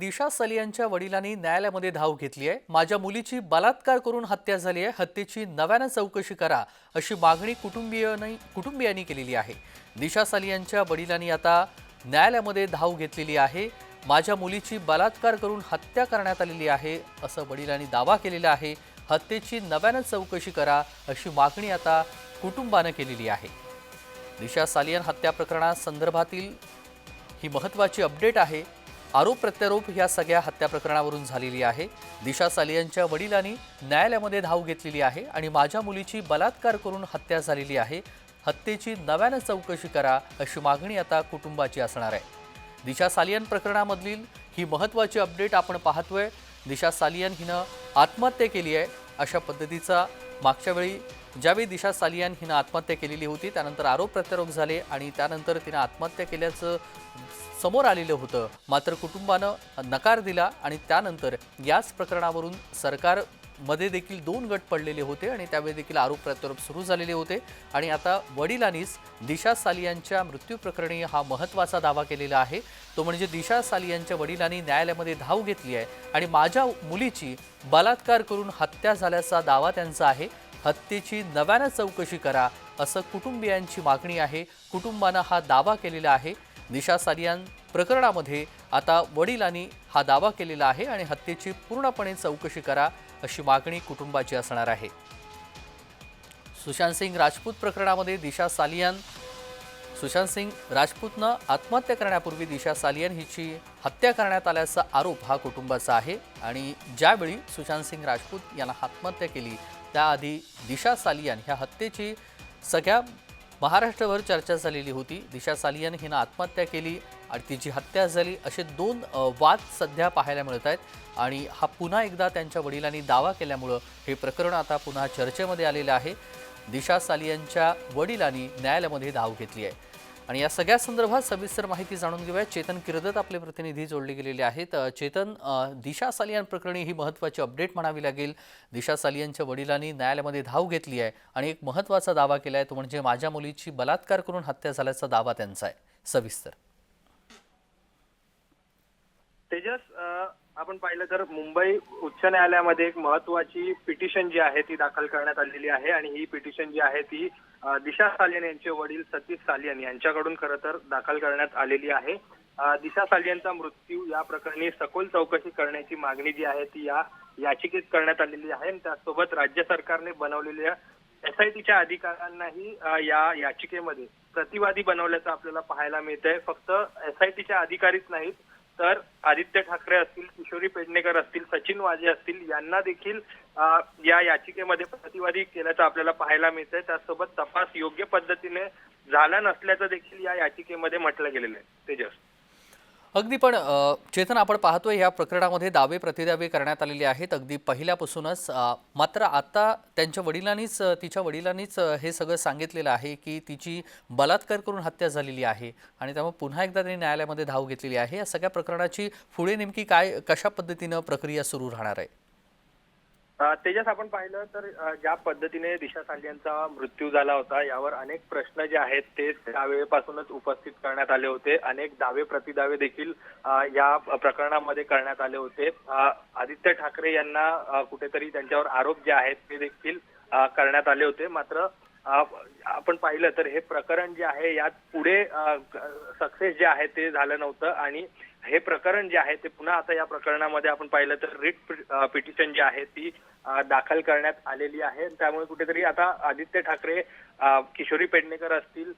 दिशा सलियांच्या वडिलांनी न्यायालयामध्ये धाव घेतली आहे. माझ्या मुलीची बलात्कार करून हत्या झाली आहे. हत्येची नव्यानं चौकशी करा अशी मागणी कुटुंबीयांनी कुटुंबियांनी केलेली आहे. दिशा सलियांच्या वडिलांनी आता न्यायालयामध्ये धाव घेतलेली आहे. माझ्या मुलीची बलात्कार करून हत्या करण्यात आलेली आहे असं वडिलांनी दावा केलेला आहे. हत्येची नव्यानं चौकशी करा अशी मागणी आता कुटुंबानं केलेली आहे. दिशा सालियन हत्या प्रकरणासंदर्भातील ही महत्त्वाची अपडेट आहे. आरोप प्रत्यारोप या सगळ्या हत्या प्रकरणावरून झालेली आहे. दिशा सालियनच्या वडिलांनी न्यायालयामध्ये धाव घेतलेली आहे आणि माझ्या मुलीची बलात्कार करून हत्या झालेली आहे. हत्येची नव्यानं चौकशी करा अशी मागणी आता कुटुंबाची असणार आहे. दिशा सालियन प्रकरणामधील ही महत्त्वाची अपडेट आपण पाहतोय. दिशा सालियन हिनं आत्महत्या केली आहे अशा पद्धतीचा मागच्या वेळी ज्यावेळी दिशा सालियान हिनं आत्महत्या केलेली होती त्यानंतर आरोप प्रत्यारोप झाले आणि त्यानंतर तिनं आत्महत्या केल्याचं समोर आलेलं होतं. मात्र कुटुंबानं नकार दिला आणि त्यानंतर याच प्रकरणावरून सरकारमध्ये देखील दोन गट पडलेले होते आणि त्यावेळी देखील आरोप प्रत्यारोप सुरू झालेले होते. आणि आता वडिलांनीच दिशा सालियांच्या मृत्यू प्रकरणी हा महत्त्वाचा दावा केलेला आहे. तो म्हणजे दिशा सालियांच्या वडिलांनी न्यायालयामध्ये धाव घेतली आहे आणि माझ्या मुलीची बलात्कार करून हत्या झाल्याचा दावा त्यांचा आहे. हत्येची नव्यानं चौकशी करा असं कुटुंबियांची मागणी आहे. कुटुंबानं हा दावा केलेला आहे. दिशा सालियान प्रकरणामध्ये आता वडिलांनी हा दावा केलेला आहे आणि हत्येची पूर्णपणे चौकशी करा अशी मागणी कुटुंबाची असणार आहे. सुशांत सिंग राजपूत प्रकरणामध्ये दिशा सालियान सुशांत सिंग राजपूतनं आत्महत्या करण्यापूर्वी दिशा सालियन हिची हत्या करण्यात आल्याचा आरोप हा कुटुंबाचा आहे आणि ज्यावेळी सुशांत सिंग राजपूत यांना आत्महत्या केली त्याआधी दिशा सालियन ह्या हत्येची सगळ्या महाराष्ट्रभर चर्चा झालेली होती. दिशा सालियन हिनं आत्महत्या केली आणि तिची हत्या झाली असे दोन वाद सध्या पाहायला मिळत आहेत आणि हा पुन्हा एकदा त्यांच्या वडिलांनी दावा केल्यामुळं हे प्रकरण आता पुन्हा चर्चेमध्ये आलेलं आहे. दिशा सालियनच्या वडिलांनी न्यायालयामध्ये धाव घेतली आहे. आणि या सगळ्या संदर्भात सविस्तर माहिती जाणून घेऊया. चेतन किरदत आपले प्रतिनिधी जोडले गेलेले आहेत. चेतन दिशा सालियान प्रकरणी ही महत्त्वाची अपडेट म्हणावी लागेल. दिशा सालियांच्या वडिलांनी न्यायालयामध्ये धाव घेतली आहे आणि एक महत्त्वाचा दावा केला आहे तो म्हणजे माझ्या मुलीची बलात्कार करून हत्या झाल्याचा दावा त्यांचा आहे. सविस्तर. तेजस आपण पाहिलं तर मुंबई उच्च न्यायालयामध्ये एक महत्वाची पिटिशन जी आहे ती दाखल करण्यात आलेली आहे आणि ही पिटिशन जी आहे ती दिशा सालियन यांचे वडील सतीश सालियन यांच्याकडून खरं तर दाखल करण्यात आलेली आहे. दिशा सालियनचा मृत्यू या प्रकरणी सखोल चौकशी करण्याची मागणी जी आहे ती या याचिकेत करण्यात आलेली आहे आणि त्यासोबत राज्य सरकारने बनवलेल्या एसआयटीच्या अधिकाऱ्यांनाही या याचिकेमध्ये प्रतिवादी बनवल्याचं आपल्याला पाहायला मिळतंय. फक्त एसआयटीच्या अधिकारीच नाहीत तर आदित्य ठाकरे असतील किशोरी पेडणेकर असतील सचिन वाजे असतील यांना देखील या याचिकेमध्ये प्रतिवादी केल्याचं आपल्याला पाहायला मिळतंय. त्यासोबत तपास योग्य पद्धतीने झाला नसल्याचं देखील या याचिकेमध्ये म्हटलं गेलेलं आहे. तेजस. अगदी पण चेतन आपण पाहतोय या प्रकरणामध्ये दावे प्रतिदावे करण्यात आलेले आहेत. अगदी पहिल्यापासूनच मात्र आता त्यांच्या वडिलांनीच तिच्या वडिलांनीच हे सगळं सांगितलेलं आहे की तिची बलात्कार करून हत्या झालेली आहे आणि त्यामुळे पुन्हा एकदा त्यांनी न्यायालयामध्ये धाव घेतलेली आहे. या सगळ्या प्रकरणाची पुढे नेमकी काय कशा पद्धतीनं प्रक्रिया सुरू राहणार आहे? तेजस आपण पाहिलं तर ज्या पद्धतीने दिशा सालियांचा मृत्यू झाला होता यावर अनेक प्रश्न जे आहेत ते त्यावेळेपासूनच उपस्थित करण्यात आले होते. अनेक दावे प्रतिदावे देखील या प्रकरणामध्ये करण्यात आले होते. आदित्य ठाकरे यांना कुठेतरी त्यांच्यावर आरोप जे आहेत ते देखील करण्यात आले होते. मात्र आपण पाहिलं तर हे प्रकरण जे आहे यात पुढे सक्सेस जे आहे ते झालं नव्हतं आणि हे प्रकरण जे आहे ते पुन्हा आता या प्रकरणामध्ये आपण पाहिलं तर रिट पिटिशन जी आहे ती दाखल करण्यात आलेली आहे. त्यामुळे कुठेतरी आता आदित्य ठाकरे किशोरी पेडणेकर असतील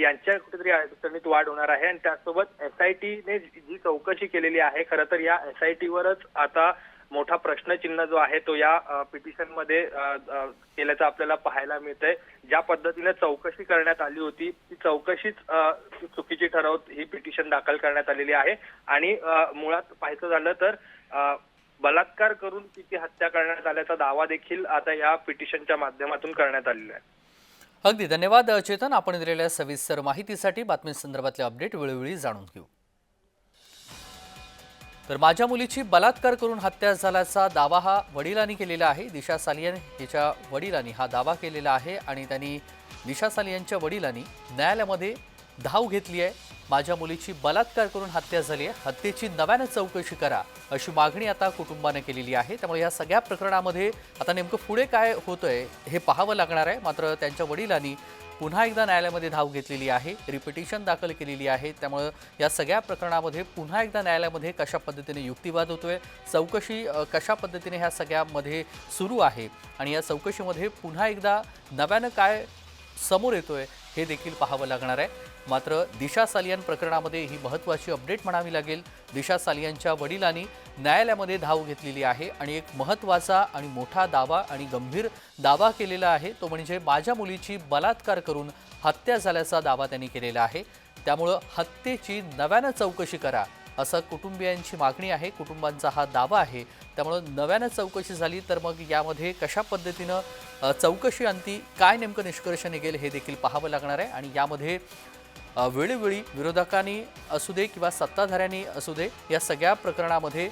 यांच्या कुठेतरी अडचणीत वाढ होणार आहे आणि त्याचसोबत एसआयटीने जी चौकशी केलेली आहे खरं तर या एसआयटी वरच आता मोठा प्रश्नचिन्ह जो आहे तो या पिटिशनमध्ये केल्याचं आपल्याला पाहायला मिळतंय. ज्या पद्धतीने चौकशी करण्यात आली होती ती चौकशीच चुकीची ठरवत ही पिटिशन दाखल करण्यात आलेली आहे. आणि मुळात पाहायचं झालं तर बलात्कार करून तिची हत्या करण्यात आल्याचा दावा देखील आता या पिटिशनच्या माध्यमातून करण्यात आलेला आहे. अगदी धन्यवाद चेतन. आपण दिलेल्या सविस्तर माहितीसाठी बातमीसंदर्भातले अपडेट वेळोवेळी जाणून घेऊ. तर माझ्या मुलीची बलात्कार करून हत्या झाल्याचा दावा हा वडिलांनी केलेला आहे. दिशा सालियन हिच्या वडिलांनी हा दावा केलेला आहे आणि त्यांनी दिशा सालियनच्या वडिलांनी न्यायालयामध्ये धाव घेतली आहे. माझ्या मुलीची बलात्कार करून हत्या झाली आहे. हत्येची नव्यानं चौकशी करा अशी मागणी आता कुटुंबाने केलेली आहे. त्यामुळे या सगळ्या प्रकरणामध्ये आता नेमकं पुढे काय होतंय हे पाहावं लागणार आहे. मात्र त्यांच्या वडिलांनी पुन्हा एकदा न्यायालयामध्ये धाव घेतलेली आहे. रिपिटिशन दाखल केलेली आहे. त्यामुळं या सगळ्या प्रकरणामध्ये पुन्हा एकदा न्यायालयामध्ये कशा पद्धतीने युक्तिवाद होतोय चौकशी कशा पद्धतीने ह्या सगळ्यामध्ये सुरू आहे आणि या चौकशीमध्ये पुन्हा एकदा नव्यानं काय समोर येतोय हे देखील पाहावं लागणार आहे. मात्र दिशा सालियान प्रकरणामध्ये ही महत्त्वाची अपडेट म्हणावी लागेल. दिशा सालियांच्या वडिलांनी न्यायालयामध्ये धाव घेतलेली आहे आणि एक महत्त्वाचा आणि मोठा दावा आणि गंभीर दावा केलेला आहे. तो म्हणजे माझ्या मुलीची बलात्कार करून हत्या झाल्याचा दावा त्यांनी केलेला आहे. त्यामुळं हत्येची नव्यानं चौकशी करा असं कुटुंबियांची मागणी आहे. कुटुंबांचा हा दावा आहे. त्यामुळं नव्यानं चौकशी झाली तर मग यामध्ये कशा पद्धतीनं चौकशी अंती काय नेमकं निष्कर्ष निघेल हे देखील पाहावं लागणार आहे आणि यामध्ये वेळोवेळी विरोधकांनी असू दे किंवा सत्ताधाऱ्यांनी असू दे या सगळ्या प्रकरणामध्ये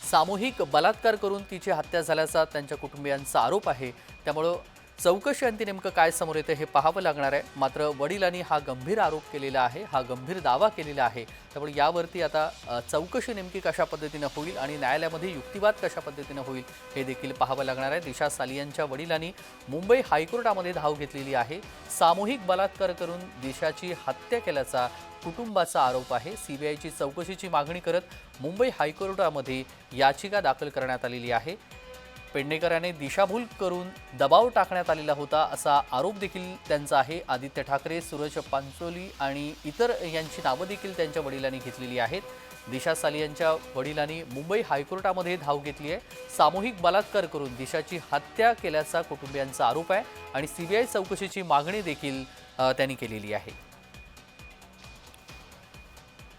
सामूहिक बलात्कार करून तिची हत्या झाल्याचा त्यांच्या कुटुंबियांचा आरोप आहे. त्यामुळं चौकशी अंती नेमकं काय समोर येतं हे पाहावं लागणार आहे. मात्र वडिलांनी हा गंभीर आरोप केलेला आहे हा गंभीर दावा केलेला आहे. त्यामुळे यावरती आता चौकशी नेमकी कशा पद्धतीनं होईल आणि न्यायालयामध्ये युक्तिवाद कशा पद्धतीनं होईल हे देखील पाहावं लागणार आहे. दिशा सालियांच्या वडिलांनी मुंबई हायकोर्टामध्ये धाव घेतलेली आहे. सामूहिक बलात्कार करून दिशाची हत्या केल्याचा कुटुंबाचा आरोप आहे. सीबीआयची चौकशीची मागणी करत मुंबई हायकोर्टामध्ये याचिका दाखल करण्यात आलेली आहे. पेडणेकर याने दिशाभूल करून दबाव टाकण्यात आलेला होता असा आरोप देखील त्यांचा आहे. आदित्य ठाकरे सूरज पांचोली आणि इतर यांची नावं देखील त्यांच्या वडिलांनी घेतलेली आहेत. दिशा सालियांच्या वडिलांनी मुंबई हायकोर्टामध्ये धाव घेतली आहे. सामूहिक बलात्कार करून दिशाची हत्या केल्याचा कुटुंबियांचा आरोप आहे आणि सीबीआय चौकशीची मागणी देखील त्यांनी केलेली आहे.